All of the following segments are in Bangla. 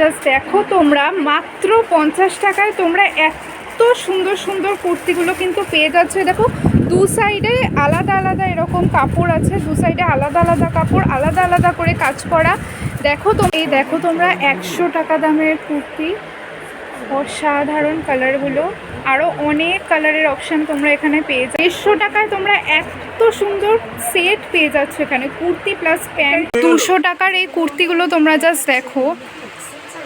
জাস্ট দেখো তোমরা, মাত্র পঞ্চাশ টাকায় তোমরা এত সুন্দর সুন্দর কুর্তিগুলো কিন্তু পেয়ে যাচ্ছে। দেখো, দু সাইডে আলাদা আলাদা এরকম কাপড় আছে, দু সাইডে আলাদা আলাদা কাপড়, আলাদা আলাদা করে কাজ করা। দেখো তো, এই দেখো তোমরা একশো টাকা দামের কুর্তি, অসাধারণ কালারগুলো আরও অনেক কালারের অপশান তোমরা এখানে পেয়ে যাও দেড়শো টাকায় তোমরা এত সুন্দর সেট পেয়ে যাচ্ছ এখানে, কুর্তি প্লাস প্যান্ট দুশো টাকার এই কুর্তিগুলো তোমরা জাস্ট দেখো।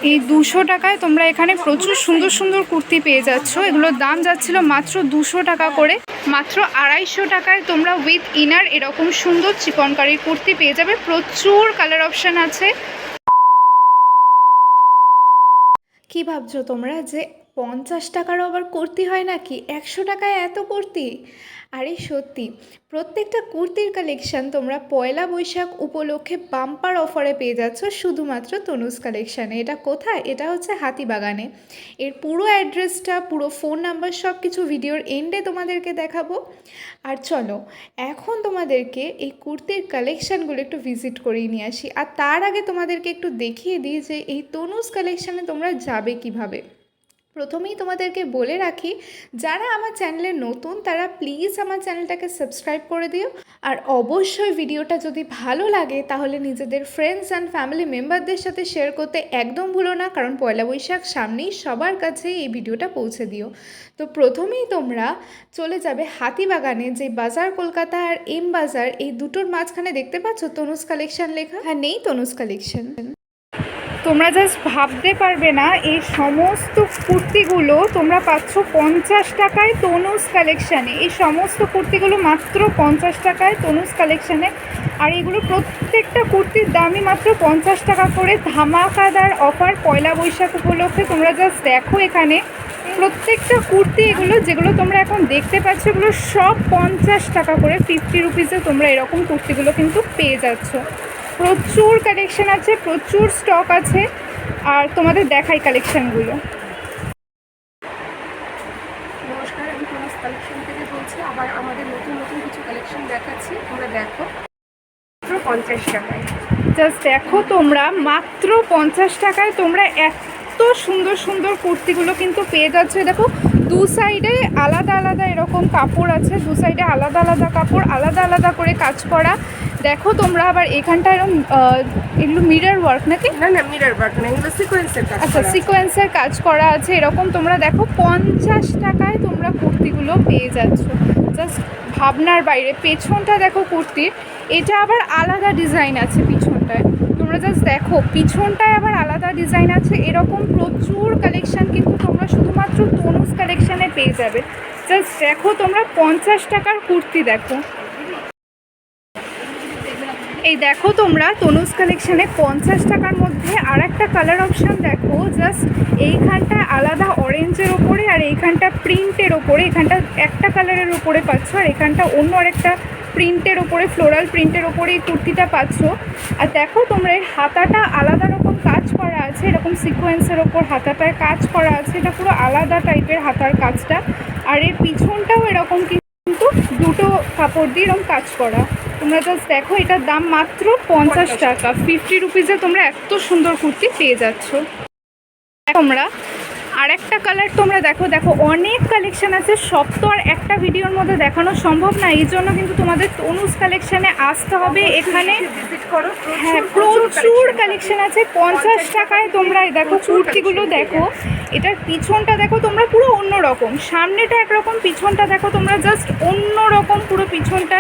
এই দুশো টাকায় তোমরা এখানে প্রচুর সুন্দর সুন্দর কুর্তি পেয়ে যাচ্ছ। এগুলোর দাম যাচ্ছিল মাত্র দুশো টাকা করে। মাত্র আড়াইশো টাকায় তোমরা উইথ ইনার এরকম সুন্দর চিকনকারির কুর্তি পেয়ে যাবে। প্রচুর কালার অপশান আছে। কি ভাবছ তোমরা যে পঞ্চাশ টাকারও আবার কুর্তি হয় নাকি? একশো টাকায় এত কুর্তি? আরে সত্যি, প্রত্যেকটা কুর্তির কালেকশান তোমরা পয়লা বৈশাখ উপলক্ষে বাম্পার অফারে পেয়ে যাচ্ছ শুধুমাত্র তনুজ কালেকশানে। এটা কোথায়? এটা হচ্ছে হাতিবাগানে। এর পুরো অ্যাড্রেসটা, পুরো ফোন নাম্বার সব কিছু ভিডিওর এন্ডে তোমাদেরকে দেখাবো। আর চলো, এখন তোমাদেরকে এই কুর্তির কালেকশানগুলো একটু ভিজিট করিয়ে নিয়ে আসি। আর তার আগে তোমাদেরকে একটু দেখিয়ে দিই যে এই তনুজ কালেকশানে তোমরা যাবে কীভাবে। প্রথমেই তোমাদেরকে বলে রাখি, যারা আমার চ্যানেলে নতুন, তারা প্লিজ আমার চ্যানেলটাকে সাবস্ক্রাইব করে দিও। আর অবশ্যই ভিডিওটা যদি ভালো লাগে, তাহলে নিজেদের ফ্রেন্ডস অ্যান্ড ফ্যামিলি মেম্বারদের সাথে শেয়ার করতে একদম ভুলো না, কারণ পয়লা বৈশাখ সামনেই সবার কাছে এই ভিডিওটা পৌঁছে দিও। তো প্রথমেই তোমরা চলে যাবে হাতিবাগানে যে বাজার কলকাতা আর এম বাজার, এই দুটোর মাঝখানে দেখতে পাচ্ছ তনুজ কালেকশন লেখা? হ্যাঁ নেই তনুজ কালেকশন তোমরা জাস্ট ভাবতে পারবে না, এই সমস্ত কুর্তিগুলো তোমরা পাচ্ছ পঞ্চাশ টাকায় তনুজ কালেকশানে এই সমস্ত কুর্তিগুলো মাত্র পঞ্চাশ টাকায় তনুজ কালেকশানে আর এগুলো প্রত্যেকটা কুর্তির দামই মাত্র পঞ্চাশ টাকা করে। ধামাকাদার অফার পয়লা বৈশাখ উপলক্ষে তোমরা জাস্ট দেখো এখানে। প্রত্যেকটা কুর্তি এগুলো, যেগুলো তোমরা এখন দেখতে পাচ্ছ, এগুলো সব পঞ্চাশ টাকা করে ফিফটি রুপিসে তোমরা এরকম কুর্তিগুলো কিন্তু পেয়ে যাচ্ছ। প্রচুর কালেকশান আছে প্রচুর স্টক আছে আর তোমাদের দেখাই কালেকশানগুলো নমস্কার আমি কালেকশন থেকে বলছি আবার আমাদের নতুন নতুন কিছু কালেকশন দেখাচ্ছি তোমরা দেখো। মাত্র পঞ্চাশ টাকায়। জাস্ট দেখো তোমরা মাত্র পঞ্চাশ টাকায় তোমরা এত সুন্দর সুন্দর কুর্তিগুলো কিন্তু পেয়ে যাচ্ছে। দেখো দু সাইডে আলাদা আলাদা এরকম কাপড় আছে। দু সাইডে আলাদা আলাদা কাপড় আলাদা আলাদা করে কাজ করা। দেখো তোমরা আবার এখানটা এরকম এগুলো মিরর ওয়ার্ক নাকি? না না মিরর ওয়ার্ক না এগুলো সিকোয়েন্সের কাজ আচ্ছা সিকোয়েন্সের কাজ করা আছে। এরকম তোমরা দেখো পঞ্চাশ টাকায় তোমরা কুর্তিগুলো পেয়ে যাচ্ছ। জাস্ট ভাবনার বাইরে। পেছনটা দেখো কুর্তির। এটা আবার আলাদা ডিজাইন আছে পিছনটায়। তোমরা জাস্ট দেখো, পিছনটায় আবার আলাদা ডিজাইন আছে। এরকম প্রচুর কালেকশান কিন্তু তোমরা শুধুমাত্র তনুজ কালেকশানে পেয়ে যাবে। জাস্ট দেখো তোমরা, পঞ্চাশ টাকার কুর্তি দেখো। এই দেখো তোমরা, তনুজ কালেকশানে পঞ্চাশ টাকার মধ্যে আর একটা কালার অপশান দেখো। জাস্ট এইখানটায় আলাদা অরেঞ্জের ওপরে আর এইখানটা প্রিন্টের ওপরে এখানটা একটা কালারের ওপরে পাচ্ছ, আর এখানটা অন্য আরেকটা প্রিন্টের ওপরে, ফ্লোরাল প্রিন্টের ওপরে এই কুর্তিটা পাচ্ছ। আর দেখো তোমরা, এর হাতাটা আলাদা রকম কাজ করা আছে, এরকম সিকোয়েন্সের ওপর হাতাটায় কাজ করা আছে, এটা পুরো আলাদা টাইপের হাতার কাজটা। আর এর পিছনটাও এরকম কিন্তু দুটো কাপড় দিয়ে এরকম কাজ করা। তোমরা জাস্ট দেখো, এটার দাম মাত্র পঞ্চাশ টাকা। ফিফটি রুপিসে তোমরা এত সুন্দর কুর্তি পেয়ে যাচ্ছ। তোমরা আর একটা কালার তোমরা দেখো দেখো অনেক কালেকশান আছে সব তো আর একটা ভিডিওর মধ্যে দেখানো সম্ভব না এই জন্য কিন্তু তোমাদের তনুজ কালেকশানে আসতে হবে এখানে। করো হ্যাঁ প্রচুর কালেকশান আছে। পঞ্চাশ টাকায় তোমরা দেখো কুর্তিগুলো দেখো এটার পিছনটা দেখো তোমরা পুরো অন্য রকম সামনেটা একরকম পিছনটা দেখো তোমরা জাস্ট অন্য রকম পুরো পিছনটা।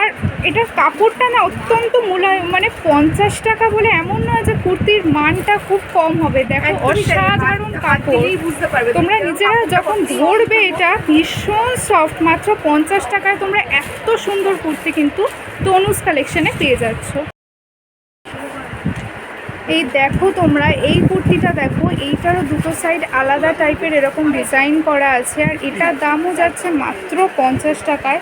আর এটার কাপড়টা না অত্যন্ত মূল্যায়ন মানে পঞ্চাশ টাকা বলে এমন নয় যে কুর্তির মানটা খুব কম হবে দেখো অসাধারণ কাপড়। বুঝতে পারবে। তোমরা নিজেরা যখন ধরবে এটা, ভীষণ সফট মাত্র পঞ্চাশ টাকায় তোমরা এত সুন্দর কুর্তি কিন্তু তনুজ কালেকশনে পেয়ে যাচ্ছ। এই দেখো তোমরা, এই কুর্তিটা দেখো, এইটারও দুটো সাইড আলাদা টাইপের এরকম ডিজাইন করা আছে, আর এটার দামও যাচ্ছে মাত্র পঞ্চাশ টাকায়।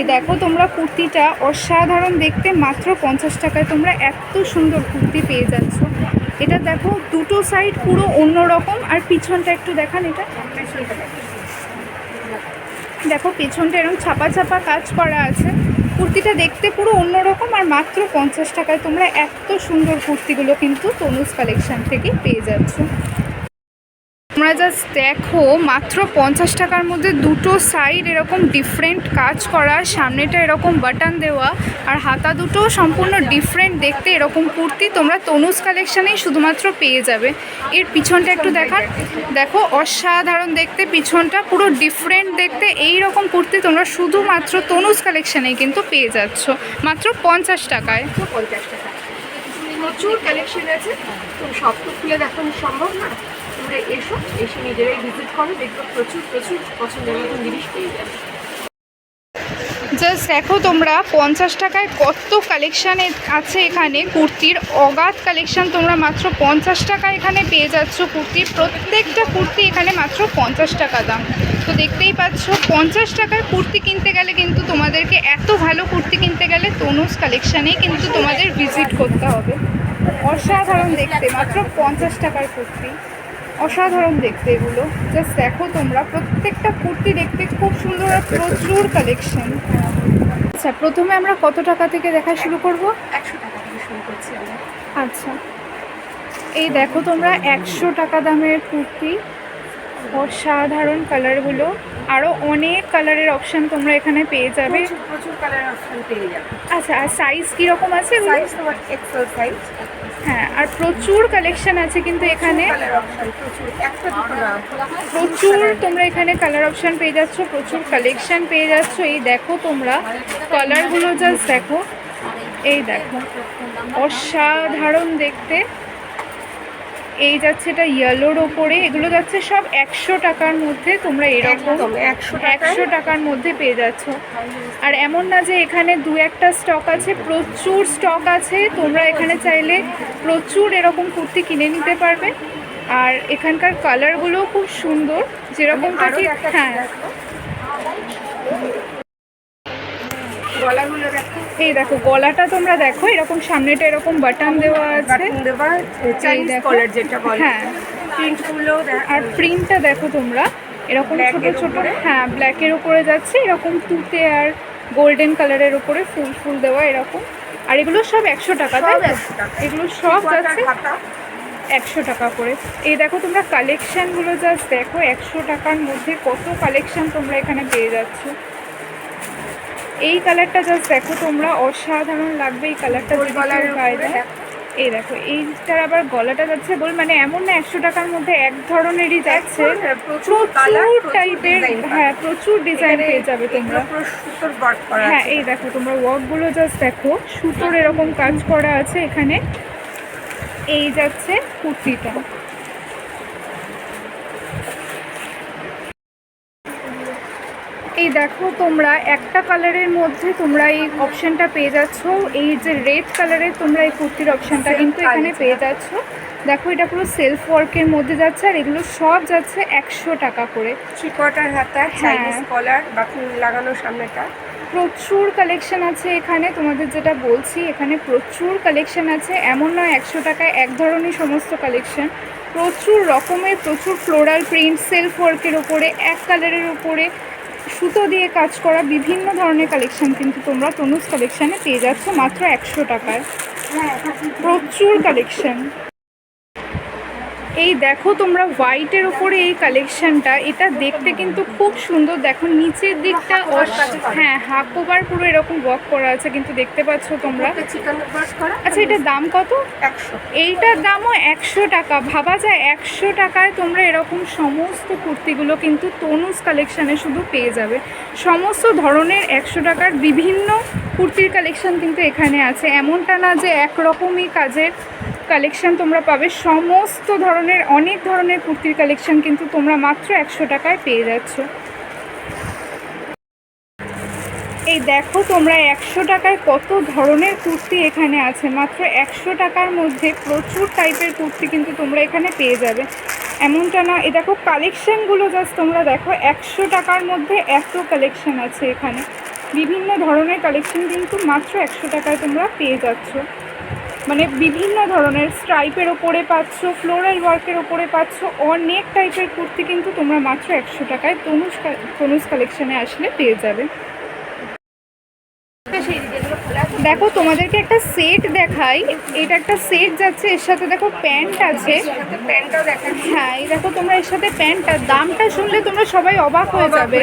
এই দেখো তোমরা কুর্তিটা অসাধারণ দেখতে, মাত্র পঞ্চাশ টাকায় তোমরা এত সুন্দর কুর্তি পেয়ে যাচ্ছ। এটা দেখো, দুটো সাইড পুরো অন্য রকম আর পিছনটা একটু দেখান এটা। দেখো, পিছনটা এরকম ছাপা ছাপা কাজ করা আছে। কুর্তিটা দেখতে পুরো অন্যরকম, আর মাত্র পঞ্চাশ টাকায় তোমরা এত সুন্দর কুর্তিগুলো কিন্তু তনুজ কালেকশান থেকে পেয়ে যাচ্ছ। তোমরা জাস্ট দেখো, মাত্র পঞ্চাশ টাকার মধ্যে দুটো সাইড এরকম ডিফারেন্ট কাজ করা, সামনেটা এরকম বাটন দেওয়া আর হাতা দুটো সম্পূর্ণ ডিফারেন্ট দেখতে এরকম কুর্তি তোমরা তনুজ কালেকশানেই শুধুমাত্র পেয়ে যাবে। এর পিছনটা একটু দেখার দেখো, অসাধারণ দেখতে, পিছনটা পুরো ডিফারেন্ট দেখতে এই রকম কুর্তি তোমরা শুধুমাত্র তনুজ কালেকশানেই কিন্তু পেয়ে যাচ্ছ। মাত্র পঞ্চাশ টাকায়। পঞ্চাশ টাকা প্রচুর কালেকশন আছে। সব তো খুলে দেখানো সম্ভব না? তোমরা এসো, এসে নিজেরাই ভিজিট করো, দেখবে প্রচুর প্রচুর পছন্দের মতন জিনিস পেয়ে যাবে। জাস্ট দেখো তোমরা, পঞ্চাশ টাকায় কত কালেকশান আছে এখানে, কুর্তির অগাধ কালেকশান তোমরা মাত্র পঞ্চাশ টাকা এখানে পেয়ে যাচ্ছ কুর্তির প্রত্যেকটা কুর্তি এখানে মাত্র পঞ্চাশ টাকা দাম। তো দেখতেই পাচ্ছ, পঞ্চাশ টাকার কুর্তি কিনতে গেলে কিন্তু তোমাদেরকে এত ভালো কুর্তি কিনতে গেলে তনুজ কালেকশানেই কিন্তু তোমাদের ভিজিট করতে হবে। অসাধারণ দেখতে, মাত্র পঞ্চাশ টাকার কুর্তি। অসাধারণ দেখতে এগুলো। জাস্ট দেখো তোমরা প্রত্যেকটা কুর্তি দেখতে খুব সুন্দর আর প্রচুর কালেকশন আচ্ছা প্রথমে আমরা কত টাকা থেকে দেখা শুরু করব? একশো টাকা থেকে শুরু করছি আমরা। আচ্ছা। এই দেখো তোমরা একশো টাকা দামের কুর্তি। অসাধারণ কালারগুলো আরও অনেক কালারের অপশান তোমরা এখানে পেয়ে যাবে। প্রচুর প্রচুর কালার অপশন পেয়ে যাবে। আচ্ছা আর সাইজ কীরকম আছে সাইজ তোমার এক্সেল সাইজ হ্যাঁ আর প্রচুর কালেকশন আছে কিন্তু এখানে। প্রচুর। তোমরা এখানে কালার অপশান পেয়ে যাচ্ছ প্রচুর কালেকশন পেয়ে যাচ্ছ। এই দেখো তোমরা কালারগুলো জাস্ট দেখো। এই দেখো অসাধারণ দেখতে। এই যাচ্ছে এটা ইয়েলোর ওপরে এগুলো যাচ্ছে সব একশো টাকার মধ্যে তোমরা এরকম একশো টাকার মধ্যে পেয়ে যাচ্ছ। আর এমন না যে এখানে দু একটা স্টক আছে প্রচুর স্টক আছে তোমরা এখানে চাইলে প্রচুর এরকম কুর্তি কিনে নিতে পারবে। আর এখানকার কালারগুলোও খুব সুন্দর যেরকম ঠিক হ্যাঁ গলাগুলো দেখো এই দেখো গলাটা তোমরা দেখো এরকম সামনেটা এরকম বাটন দেওয়া আছে। দেওয়া কলার যেটা বলে। হ্যাঁ। প্রিন্টগুলো আর প্রিন্টটা দেখো তোমরা এরকম ছোট ছোট? হ্যাঁ ব্ল্যাকের উপরে যাচ্ছে এরকম তুতে আর গোল্ডেন কালারের উপরে ফুল ফুল দেওয়া এরকম। আর এগুলো সব একশো টাকা তাই সব তো? 100 টাকা। এগুলো সব যাচ্ছে একশো টাকা করে। এই দেখো তোমরা কালেকশানগুলো জাস্ট দেখো একশো টাকার মধ্যে কত কালেকশন তোমরা এখানে পেয়ে যাচ্ছ। এই কালারটা জাস্ট দেখো তোমরা অসাধারণ লাগবে এই কালারটা। এই দেখো এইটার আবার গলাটা যাচ্ছে বল মানে এমন না একশো টাকার মধ্যে এক ধরনেরই যাচ্ছে। প্রচুর প্রচুর টাইপের হ্যাঁ প্রচুর ডিজাইন পেয়ে যাবে তোমরা। হ্যাঁ এই দেখো তোমরা ওয়ার্কগুলো জাস্ট দেখো সুতোর এরকম কাজ করা আছে এখানে। এই যাচ্ছে কুর্তিটা। দেখো তোমরা একটা কালারের মধ্যে তোমরা এই অপশনটা পেয়ে যাচ্ছ। এই যে রেড কালারের তোমরা এই কুর্তির অপশনটা কিন্তু এখানে পেয়ে যাচ্ছ। দেখো এটা পুরো সেলফ ওয়ার্কের মধ্যে যাচ্ছে আর এগুলো সব যাচ্ছে একশো টাকা করে। থ্রি কোয়ার্টার হাতা। চাইনিজ কলার বাকি লাগানো সামনেটা। প্রচুর কালেকশন আছে এখানে তোমাদের যেটা বলছি এখানে প্রচুর কালেকশন আছে। এমন নয় একশো টাকায় এক ধরনের সমস্ত কালেকশন প্রচুর রকমের প্রচুর ফ্লোরাল প্রিন্ট সেলফ ওয়ার্কের ওপরে এক কালারের উপরে। সুতো দিয়ে কাজ করা বিভিন্ন ধরনের কালেকশন কিন্তু তোমরা তনুজ কালেকশানে পেয়ে যাচ্ছ মাত্র একশো টাকায়। প্রচুর কালেকশন এই দেখো তোমরা হোয়াইটের উপরে এই কালেকশনটা এটা দেখতে কিন্তু খুব সুন্দর। দেখো নিচের দিকটা হ্যাঁ হাফ ওভার পুরো এরকম ওয়ার্ক করা আছে কিন্তু দেখতে পাচ্ছ তোমরা। আচ্ছা এটার দাম কত? এইটার দামও একশো টাকা। ভাবা যায় একশো টাকায় তোমরা এরকম সমস্ত কুর্তিগুলো কিন্তু তনুজ কালেকশানে শুধু পেয়ে যাবে। সমস্ত ধরনের একশো টাকার বিভিন্ন কুর্তির কালেকশন কিন্তু এখানে আছে। এমনটা না যে একরকমই কাজের। কালেকশন তোমরা পাবে। সমস্ত ধরনের, অনেক ধরনের কুর্তির কালেকশন কিন্তু তোমরা মাত্র একশো টাকায় পেয়ে যাচ্ছ। এই দেখো তোমরা একশো টাকায় কত ধরনের কুর্তি এখানে আছে। মাত্র একশো টাকার মধ্যে প্রচুর টাইপের কুর্তি কিন্তু তোমরা এখানে পেয়ে যাবে। এমনটা না এ দেখো কালেকশানগুলো জাস্ট তোমরা দেখো, একশো টাকার মধ্যে এত কালেকশান আছে এখানে। বিভিন্ন ধরনের কালেকশন কিন্তু মাত্র একশো টাকায় তোমরা পেয়ে যাচ্ছ। মানে বিভিন্ন ধরনের স্ট্রাইপের ওপরে পাচ্ছ ফ্লোরাল ওয়ার্কের ওপরে পাচ্ছ অনেক টাইপের কুর্তি কিন্তু তোমরা মাত্র একশো টাকায় তনুষ তনুজ কালেকশনে আসলে পেয়ে যাবে। দেখো তোমাদেরকে একটা সেট দেখাই। এটা একটা সেট যাচ্ছে এর সাথে দেখো প্যান্ট আছে। প্যান্টটাও হ্যাঁ এই দেখো তোমরা এর সাথে প্যান্টটা দামটা শুনলে তোমরা সবাই অবাক হয়ে যাবে।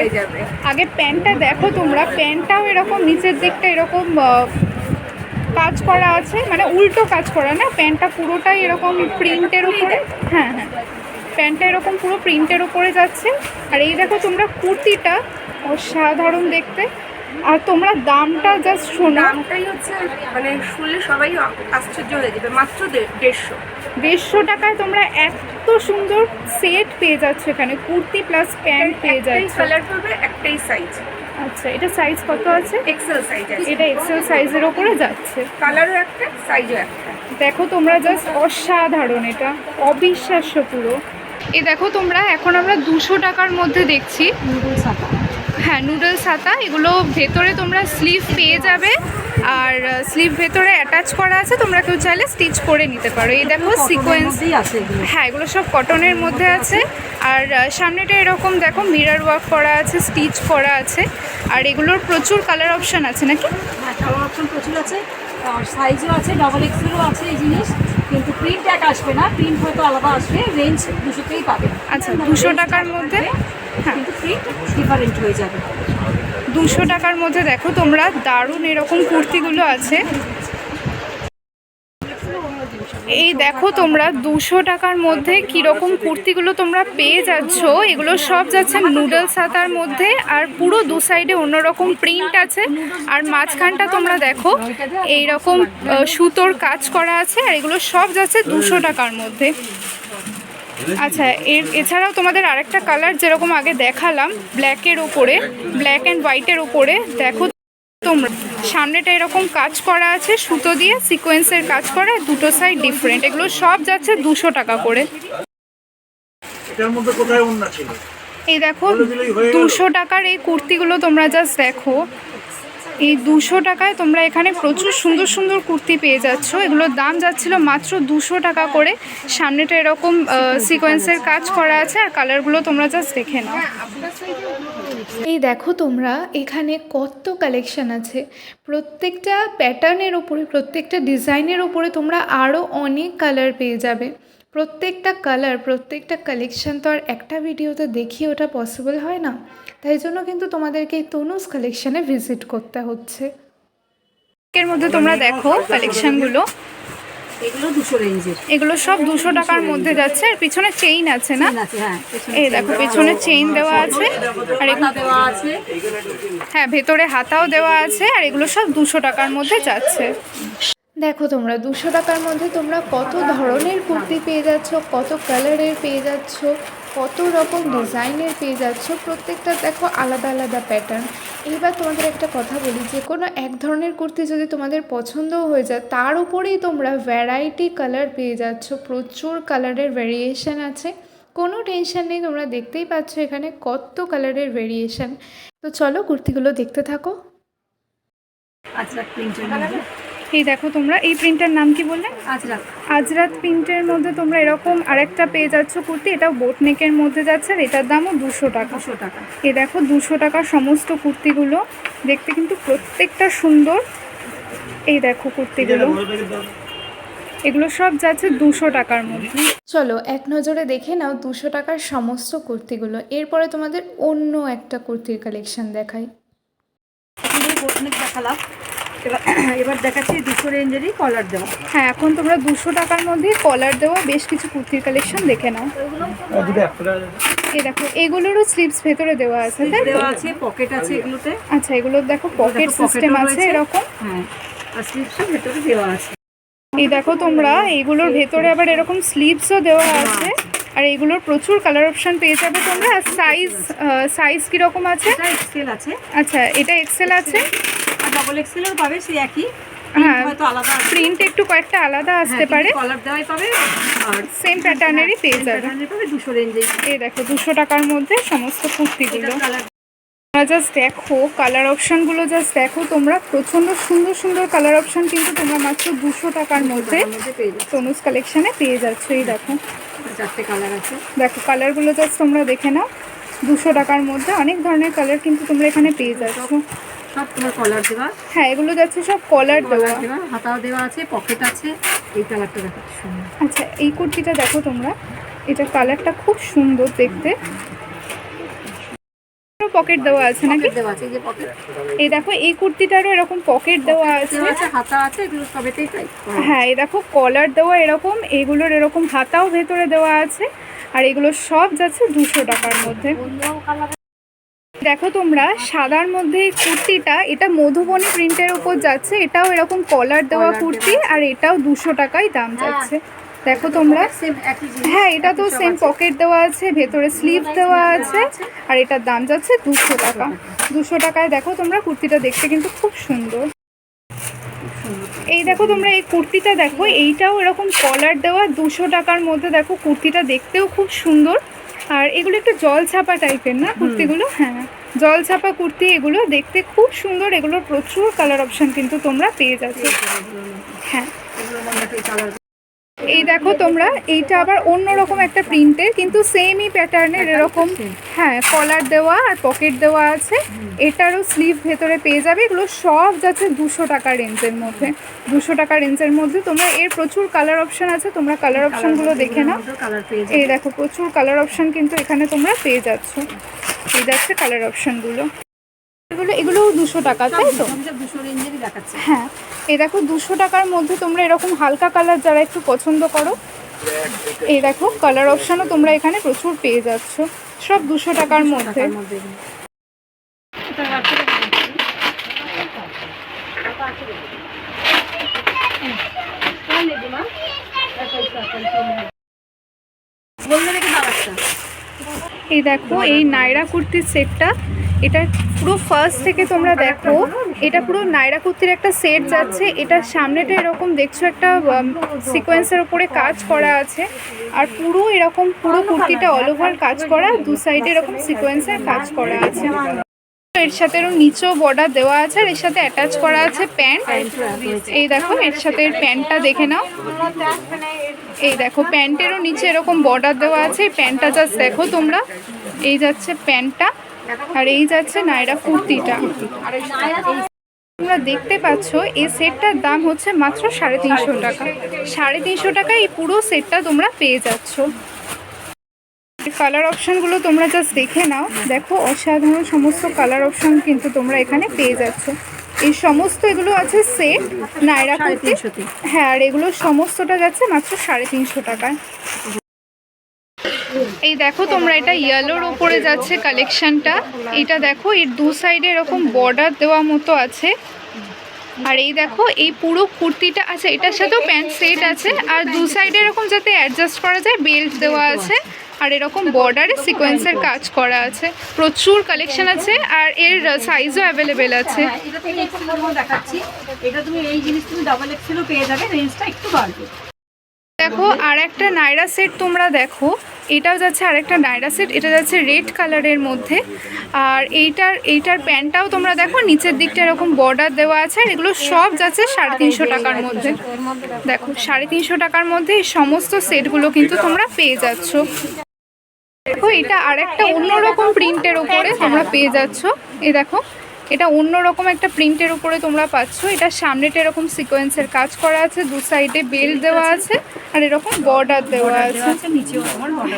আগে প্যান্টটা দেখো তোমরা প্যান্টটাও এরকম নিচের দিকটা এরকম কাজ করা আছে মানে উল্টো কাজ করা না? প্যান্টটা পুরোটাই এরকম প্রিন্টের উপরে। হ্যাঁ হ্যাঁ। প্যান্টটা এরকম পুরো প্রিন্টের উপরে যাচ্ছে। আর এই দেখো তোমরা কুর্তিটা অসাধারণ দেখতে। আর তোমরা দামটা জাস্ট শোনো। দামটাই হচ্ছে মানে শুনলে সবাই আশ্চর্য হয়ে যাবে। মাত্র দেড়শো। দেড়শো টাকায় তোমরা এত সুন্দর সেট পেয়ে যাচ্ছ এখানে। কুর্তি প্লাস প্যান্ট পেয়ে যাচ্ছ। কালার পাবে একটাই সাইজ আচ্ছা এটা সাইজ কত আছে? এক্সেল সাইজ এটা এক্সেল সাইজের ওপরে যাচ্ছে। কালারও একটা সাইজও একটা। দেখো তোমরা জাস্ট অসাধারণ এটা অবিশ্বাস্য পুরো। এ দেখো তোমরা এখন আমরা দুশো টাকার মধ্যে দেখছি। হ্যাঁ নুডলস হাতা এগুলো ভেতরে তোমরা স্লিভ পেয়ে যাবে। আর স্লিভ ভেতরে অ্যাটাচ করা আছে তোমরা কেউ চাইলে স্টিচ করে নিতে পারো। এই দেখো সিকোয়েন্স আছে হ্যাঁ এগুলো সব কটনের মধ্যে আছে। আর সামনেটা এরকম দেখো মিরর ওয়ার্ক করা আছে স্টিচ করা আছে। আর এগুলোর প্রচুর কালার অপশান আছে নাকি? হ্যাঁ কালার অপশন প্রচুর আছে। আর সাইজও আছে ডাবল এক্সেলও আছে এই জিনিস। কিন্তু প্রিন্ট এক আসবে না প্রিন্ট হয়তো আলাদা আসবে রেঞ্জ দুশোতেই পাবে। আচ্ছা দুশো টাকার মধ্যে? ডিফারেন্ট হয়ে যাবে। দুশো টাকার মধ্যে দেখো তোমরা, দারুণ এরকম কুর্তিগুলো আছে। এই দেখো তোমরা, দুশো টাকার মধ্যে কীরকম কুর্তিগুলো তোমরা পেয়ে যাচ্ছ। এগুলো সব যাচ্ছে নুডলস হাতার মধ্যে, আর পুরো দু সাইডে অন্যরকম প্রিন্ট আছে। আর মাঝখানটা তোমরা দেখো এই রকম সুতোর কাজ করা আছে, আর এগুলো সব যাচ্ছে দুশো টাকার মধ্যে। আচ্ছা এর এছাড়াও তোমাদের আরেকটা কালার যেরকম আগে দেখালাম ব্ল্যাকের ওপরে ব্ল্যাক অ্যান্ড হোয়াইটের ওপরে দেখো তোমরা। সামনেটা এরকম কাজ করা আছে সুতো দিয়ে সিকোয়েন্সের কাজ করা দুটো সাইড ডিফারেন্ট এগুলো সব যাচ্ছে দুশো টাকা করে। এটার মধ্যে কোথায় এই দেখো। দুশো টাকার এই কুর্তিগুলো তোমরা জাস্ট দেখো। এই দুশো টাকায় তোমরা এখানে প্রচুর সুন্দর সুন্দর কুর্তি পেয়ে যাচ্ছ। এগুলোর দাম যাচ্ছিল মাত্র দুশো টাকা করে। সামনেটা এরকম সিকোয়েন্সের কাজ করা আছে আর কালারগুলো তোমরা জাস্ট দেখে নাও। এই দেখো তোমরা, এখানে কত কালেকশন আছে। প্রত্যেকটা প্যাটার্নের ওপরে প্রত্যেকটা ডিজাইনের ওপরে তোমরা আরও অনেক কালার পেয়ে যাবে। প্রত্যেকটা কালার প্রত্যেকটা কালেকশন তো আর একটা ভিডিওতে দেখিয়ে ওটা পসিবল হয় না। তাই জন্য কিন্তু তোমাদেরকে এই তনুজ কালেকশানে ভিজিট করতে হচ্ছে। এর মধ্যে তোমরা দেখো কালেকশানগুলো এগুলো দুশো রেঞ্জের এগুলো সব দুশো টাকার মধ্যে যাচ্ছে আর পিছনে চেইন আছে না? হ্যাঁ এই দেখো পেছনে চেইন দেওয়া আছে আর দেওয়া আছে। হ্যাঁ ভেতরে হাতাও দেওয়া আছে আর এগুলো সব দুশো টাকার মধ্যে যাচ্ছে। দেখো তোমরা, দুশো টাকার মধ্যে তোমরা কত ধরনের কুর্তি পেয়ে যাচ্ছ, কত কালারের পেয়ে যাচ্ছ, কত রকম ডিজাইনের পেয়ে যাচ্ছ, প্রত্যেকটা দেখো আলাদা আলাদা প্যাটার্ন এইবার তোমাদের একটা কথা বলি, যে কোনো এক ধরনের কুর্তি যদি তোমাদের পছন্দও হয়ে যায়, তার উপরেই তোমরা ভ্যারাইটি কালার পেয়ে যাচ্ছ, প্রচুর কালারের ভ্যারিয়েশন আছে। কোনো টেনশন নেই, তোমরা দেখতেই পাচ্ছ এখানে কত কালারের ভেরিয়েশন তো চলো কুর্তিগুলো দেখতে থাকো। মধ্যে এই দেখো তোমরা এই প্রিন্টার নাম কি বললে? আজরাক আজরাত প্রিন্টের মধ্যে তোমরা এরকম আরেকটা পেয়ে যাচ্ছ কুর্তি এটাও বোট নেকের মধ্যে যাচ্ছে আর এটার দামও দুশো টাকা। দুশো টাকা। এই দেখো দুশো টাকার সমস্ত কুর্তিগুলো দেখতে কিন্তু প্রত্যেকটা সুন্দর। এই দেখো কুর্তিগুলো এগুলো সব যাচ্ছে দুশো টাকার মধ্যে। চলো এক নজরে দেখে নাও দুশো টাকার সমস্ত কুর্তিগুলো। এরপরে তোমাদের অন্য একটা কুর্তির কালেকশন দেখাই। বোটনেক দেখালাম। এবার এবার দেখাচ্ছি দুশো রেঞ্জেরই কলার দেওয়া। হ্যাঁ এখন তোমরা দুশো টাকার মধ্যে কলার দেওয়া বেশ কিছু কুর্তির কালেকশন দেখে নাও। এই দেখো এগুলোরও স্লিপস ভেতরে দেওয়া আছে তাই দেওয়া আছে পকেট আছে এগুলোতে। আচ্ছা এগুলো দেখো পকেট সিস্টেম আছে এরকম। হ্যাঁ আর স্লিপসও ভেতরে দেওয়া আছে। এই দেখো তোমরা এইগুলোর ভেতরে আবার এরকম স্লিভসও দেওয়া আছে। আর এইগুলোর প্রচুর কালার অপশন পেয়ে যাবে তোমরা। আর সাইজ সাইজ কীরকম আছে? এক্সেল আছে। আচ্ছা এটা এক্সেল আছে। আর ডবল এক্সেলও পাবে সেই একই। হ্যাঁ প্রিন্ট একটু কয়েকটা আলাদা আসতে পারে। কলার দেওয়াই পাবে আর সেম প্যাটার্নেরই পেয়ে যাবে। দুশো রেঞ্জেই এই দেখো দুশো টাকার মধ্যে সমস্ত কুর্তিগুলো। তোমরা জাস্ট দেখো কালার অপশানগুলো জাস্ট দেখো। তোমরা প্রচণ্ড সুন্দর সুন্দর কালার অপশান কিন্তু তোমরা মাত্র দুশো টাকার মধ্যে তনুজ কালেকশানে পেয়ে যাচ্ছ। এই দেখো। চারটে কালার আছে। দেখো কালারগুলো জাস্ট তোমরা দেখে নাও। দুশো টাকার মধ্যে অনেক ধরনের কালার কিন্তু তোমরা এখানে পেয়ে যাচ্ছ। সব তোমার কলার দেওয়া। হ্যাঁ এগুলো যাচ্ছে সব কলার দেওয়া। দেওয়া হাতাও দেওয়া আছে পকেট আছে এই কালারটা দেখো সুন্দর। আচ্ছা এই কুর্তিটা দেখো তোমরা। এটা কালারটা খুব সুন্দর দেখতে। পকেট দেওয়া আছে নাকি? পকেট দেওয়া আছে এই যে পকেট এই দেখো এই কুর্তিটারও এরকম পকেট দেওয়া আছে। আছে হাতা আছে এগুলো সবেতেই তাই হ্যাঁ। এই দেখো কলার দেওয়া এরকম এগুলোর এরকম হাতাও ভেতরে দেওয়া আছে। আর এগুলো সব যাচ্ছে দুশো টাকার মধ্যে। দেখো তোমরা সাদার মধ্যে এই কুর্তিটা এটা মধুবনী প্রিন্টের উপর যাচ্ছে এটাও এরকম কলার দেওয়া কুর্তি আর এটাও দুশো টাকাই দাম হ্যাঁ। যাচ্ছে। দেখো তোমরা হ্যাঁ এটা তো সেম পকেট দেওয়া আছে ভেতরে স্লিভ দেওয়া আছে আর এটার দাম যাচ্ছে দুশো টাকা। দুশো টাকায় দেখো তোমরা কুর্তিটা দেখতে কিন্তু খুব সুন্দর। এই দেখো তোমরা এই কুর্তিটা দেখো এইটাও এরকম কলার দেওয়া দুশো টাকার মধ্যে দেখো কুর্তিটা দেখতেও খুব সুন্দর। আর এগুলো একটু জল ছাপা টাইপের না কুর্তিগুলো? হ্যাঁ। জল ছাপা কুর্তি এগুলো দেখতে খুব সুন্দর। এগুলোর প্রচুর কালার অপশন কিন্তু তোমরা পেয়ে যাচ্ছ। হ্যাঁ। এই দেখো তোমরা এইটা আবার অন্যরকম একটা প্রিন্টের কিন্তু সেমই প্যাটার্নের এরকম হ্যাঁ কলার দেওয়া আর পকেট দেওয়া আছে। এটারও স্লিভ ভেতরে পেয়ে যাবে। এগুলো সব যাচ্ছে দুশো টাকা রেঞ্জের মধ্যে। দুশো টাকা রেঞ্জের মধ্যে। তোমরা এর প্রচুর কালার অপশন আছে। তোমরা কালার অপশনগুলো দেখে নাও। এই দেখো প্রচুর কালার অপশন কিন্তু এখানে তোমরা পেয়ে যাচ্ছ। এই যাচ্ছে কালার অপশনগুলো এগুলো এগুলোও দুশো টাকা তাই তো? হ্যাঁ এই দেখো দুশো টাকার মধ্যে তোমরা এরকম হালকা কালার যারা একটু পছন্দ করো এই দেখো কালার অপশানও তোমরা এখানে প্রচুর পেয়ে যাচ্ছ সব দুশো টাকার মধ্যে। এই দেখো এই নায়রা কুর্তির সেটটা এটা পুরো ফার্স্ট থেকে তোমরা দেখো, এটা পুরো নায়রা কুর্তির একটা সেট যাচ্ছে। এটার সামনেটা এরকম দেখছ একটা সিকোয়েন্সের ওপরে কাজ করা আছে। আর পুরো এরকম পুরো কুর্তিটা অল ওভার কাজ করা, দু সাইডে এরকম সিকোয়েন্সের কাজ করা আছে। এর সাথে এরকম নিচেও বর্ডার দেওয়া আছে, আর এর সাথে অ্যাটাচ করা আছে প্যান্ট এই দেখো, এর সাথে এর প্যান্টটা দেখে নাও। এই দেখো প্যান্টেরও নিচে এরকম বর্ডার দেওয়া আছে। এই প্যান্টটা জাস্ট দেখো তোমরা। এই যাচ্ছে প্যান্টটা আর এই যাচ্ছে নায়রা কুর্তিটা। তোমরা দেখতে পাচ্ছ এই সেটটার দাম হচ্ছে মাত্র সাড়ে তিনশো টাকা। সাড়ে তিনশো টাকা এই পুরো সেটটা তোমরা পেয়ে যাচ্ছ। কালার অপশানগুলো তোমরা জাস্ট দেখে নাও। দেখো অসাধারণ সমস্ত কালার অপশান কিন্তু তোমরা এখানে পেয়ে যাচ্ছ। এই সমস্ত এগুলো আছে সেট নায়রা কুর্তি। হ্যাঁ আর এগুলো সমস্তটা যাচ্ছে মাত্র সাড়ে তিনশো টাকায়। এই দেখো তোমরা এটা ইয়েলোর ওপরে যাচ্ছে কালেকশনটা এটা দেখো এর দু সাইডে এরকম বর্ডার দেওয়া মতো আছে। আর এই দেখো এই পুরো কুর্তিটা আছে এটার সাথেও প্যান্ট সেট আছে। আর দু সাইডে এরকম যাতে অ্যাডজাস্ট করা যায় বেল্ট দেওয়া আছে। আর এরকম বর্ডারে সিকোয়েন্সের কাজ করা আছে। প্রচুর কালেকশন আছে আর এর সাইজও অ্যাভেলেবেল আছে। হ্যাঁ, এটা তুমি এই জিনিস তুমি ডাবল এক্সেলও পেয়ে যাবে রেঞ্জটা একটু বাড়বে। দেখো আর একটা নাইরা সেট তোমরা দেখো। এটাও যাচ্ছে আরেকটা নাইরা সেট, এটা যাচ্ছে রেড কালারের মধ্যে। আর এইটার এইটার প্যান্টটাও তোমরা দেখো, নিচের দিকটা এরকম বর্ডার দেওয়া আছে, আর এগুলো সব যাচ্ছে সাড়ে তিনশো টাকার মধ্যে। দেখো, সাড়ে তিনশো টাকার মধ্যে এই সমস্ত সেটগুলো কিন্তু তোমরা পেয়ে যাচ্ছ। দেখো, এটা আরেকটা অন্যরকম প্রিন্টের ওপরে তোমরা পেয়ে যাচ্ছ। এই দেখো, এটা অন্যরকম একটা প্রিন্টের উপরে তোমরা পাচ্ছ। এটা সামনেটা এরকম সিকোয়েন্সের কাজ করা আছে, দু সাইডে বেল্ট দেওয়া আছে। আর এরকম বর্ডার দেওয়া আছে।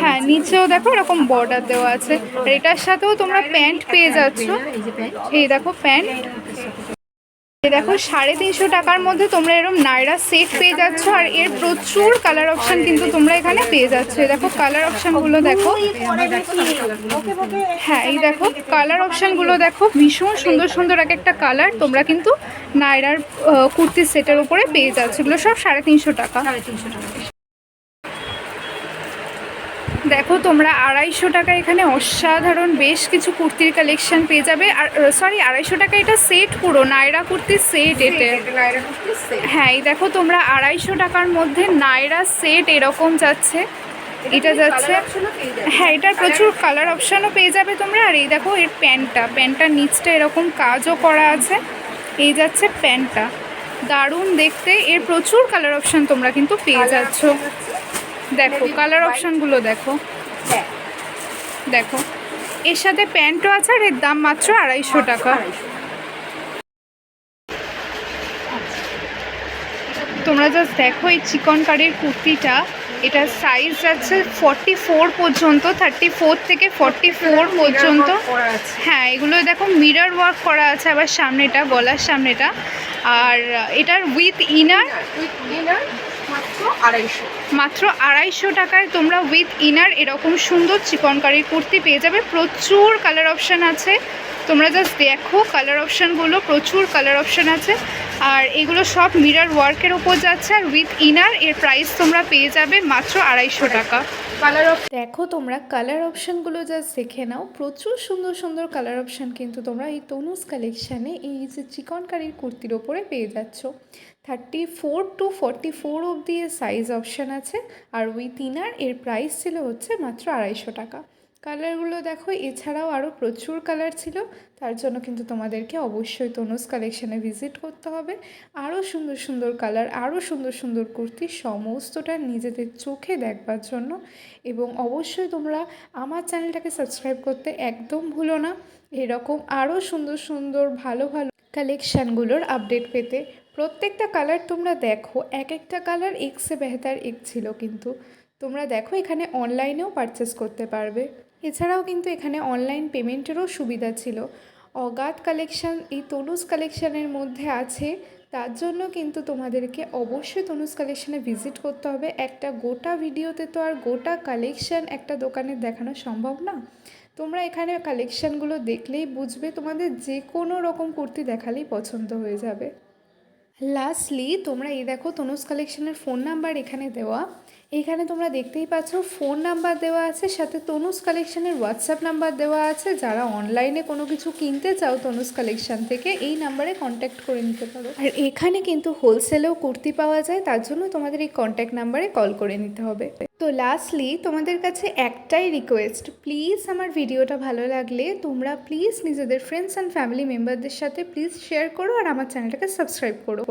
হ্যাঁ নিচেও দেখো এরকম বর্ডার দেওয়া আছে। আর এটার সাথেও তোমরা প্যান্ট পেয়ে যাচ্ছ। এই দেখো প্যান্ট দেখো, সাড়ে তিনশো টাকার মধ্যে তোমরা এরকম নাইরা সেট পেয়ে যাচ্ছ, আর এর প্রচুর কালার অপশন কিন্তু তোমরা এখানে পেয়ে যাচ্ছ। দেখো কালার অপশনগুলো দেখো। হ্যাঁ এই দেখো কালার অপশনগুলো দেখো। ভীষণ সুন্দর সুন্দর এক একটা কালার তোমরা কিন্তু নাইরার কুর্তি সেটের উপরে পেয়ে যাচ্ছ। এগুলো সব সাড়ে তিনশো টাকা। দেখো তোমরা আড়াইশো টাকা এখানে অসাধারণ বেশ কিছু কুর্তির কালেকশন পেয়ে যাবে। আর সরি আড়াইশো টাকা এটা সেট পুরো নায়রা কুর্তির সেট এটা। হ্যাঁ এই দেখো তোমরা আড়াইশো টাকার মধ্যে নায়রা সেট এরকম যাচ্ছে। এটা যাচ্ছে। হ্যাঁ এটার প্রচুর কালার অপশানও পেয়ে যাবে তোমরা। আর এই দেখো এর প্যান্টটা প্যান্টটার নিচটা এরকম কাজও করা আছে। এই যাচ্ছে প্যান্টটা। দারুণ দেখতে এর প্রচুর কালার অপশান তোমরা কিন্তু পেয়ে যাচ্ছ। দেখো কালার অপশানগুলো দেখো। দেখো এর সাথে প্যান্টও আছে আর এর দাম মাত্র আড়াইশো টাকা। তোমরা জাস্ট দেখো এই চিকন কারির কুর্তিটা। এটার সাইজ আছে ফর্টি ফোর পর্যন্ত থার্টি ফোর থেকে ফর্টি ফোর পর্যন্ত। হ্যাঁ এগুলো দেখো মিরর ওয়ার্ক করা আছে আবার সামনেটা গলার সামনেটা। আর এটার উইথ ইনার With inner মাত্র আড়াইশো। মাত্র আড়াইশো টাকায় তোমরা উইথ ইনার এরকম সুন্দর চিকনকারির কুর্তি পেয়ে যাবে। প্রচুর কালার অপশান আছে। তোমরা জাস্ট দেখো কালার অপশানগুলো প্রচুর কালার অপশান আছে। আর এগুলো সব মিরর ওয়ার্কের ওপর যাচ্ছে। আর উইথ ইনার এর প্রাইস তোমরা পেয়ে যাবে মাত্র আড়াইশো টাকা। কালার দেখো তোমরা কালার অপশানগুলো জাস্ট দেখে নাও। প্রচুর সুন্দর সুন্দর কালার অপশান কিন্তু তোমরা এই তনুজ কালেকশানে এই যে চিকন কারির কুর্তির ওপরে পেয়ে যাচ্ছ। Thirty four to forty four অবধি এর সাইজ অপশান আছে। আর উইথ ইনার এর প্রাইস ছিল হচ্ছে মাত্র আড়াইশো টাকা। কালারগুলো দেখো, এছাড়াও আরও প্রচুর কালার ছিল। তার জন্য কিন্তু তোমাদেরকে অবশ্যই তনুজ কালেকশানে ভিজিট করতে হবে। আরও সুন্দর সুন্দর কালার আরও সুন্দর সুন্দর কুর্তি সমস্তটা নিজেদের চোখে দেখবার জন্য। এবং অবশ্যই তোমরা আমার চ্যানেলটাকে সাবস্ক্রাইব করতে একদম ভুলো না। এরকম আরও সুন্দর সুন্দর ভালো ভালো কালেকশানগুলোর আপডেট পেতে প্রত্যেকটা কালার তোমরা দেখো এক একটা কালার এক্সে বেহতার এক ছিল কিন্তু। তোমরা দেখো এখানে অনলাইনেও পারচেস করতে পারবে। এছাড়াও কিন্তু এখানে অনলাইন পেমেন্টেরও সুবিধা ছিল। অগাধ কালেকশান এই তনুজ কালেকশানের মধ্যে আছে। তার জন্য কিন্তু তোমাদেরকে অবশ্যই তনুজ কালেকশানে ভিজিট করতে হবে। একটা গোটা ভিডিওতে তো আর গোটা কালেকশান একটা দোকানে দেখানো সম্ভব না। তোমরা এখানে কালেকশানগুলো দেখলেই বুঝবে, তোমাদের যে কোনো রকম কুর্তি দেখালেই পছন্দ হয়ে যাবে। লাস্টলি তোমরা এই দেখো তনুজ কালেকশনের ফোন নাম্বার এখানে দেওয়া। এখানে তোমরা দেখতেই পাচ্ছ ফোন নাম্বার দেওয়া আছে, সাথে তনুজ কালেকশনের হোয়াটসঅ্যাপ নাম্বার দেওয়া আছে। যারা অনলাইনে কোনো কিছু কিনতে চাও তনুজ কালেকশন থেকে, এই নাম্বারে কন্ট্যাক্ট করে নিতে পারো। আর এখানে কিন্তু হোলসেলেও কুর্তি পাওয়া যায়, তার জন্য তোমাদের এই কন্ট্যাক্ট নাম্বারে কল করে নিতে হবে। তো লাস্টলি তোমাদের কাছে একটাই রিকোয়েস্ট প্লিজ আমার ভিডিওটা ভালো লাগলে তোমরা প্লিজ নিজেদের ফ্রেন্ডস অ্যান্ড ফ্যামিলি মেম্বারদের সাথে প্লিজ শেয়ার করো আর আমার চ্যানেলটাকে সাবস্ক্রাইব করো।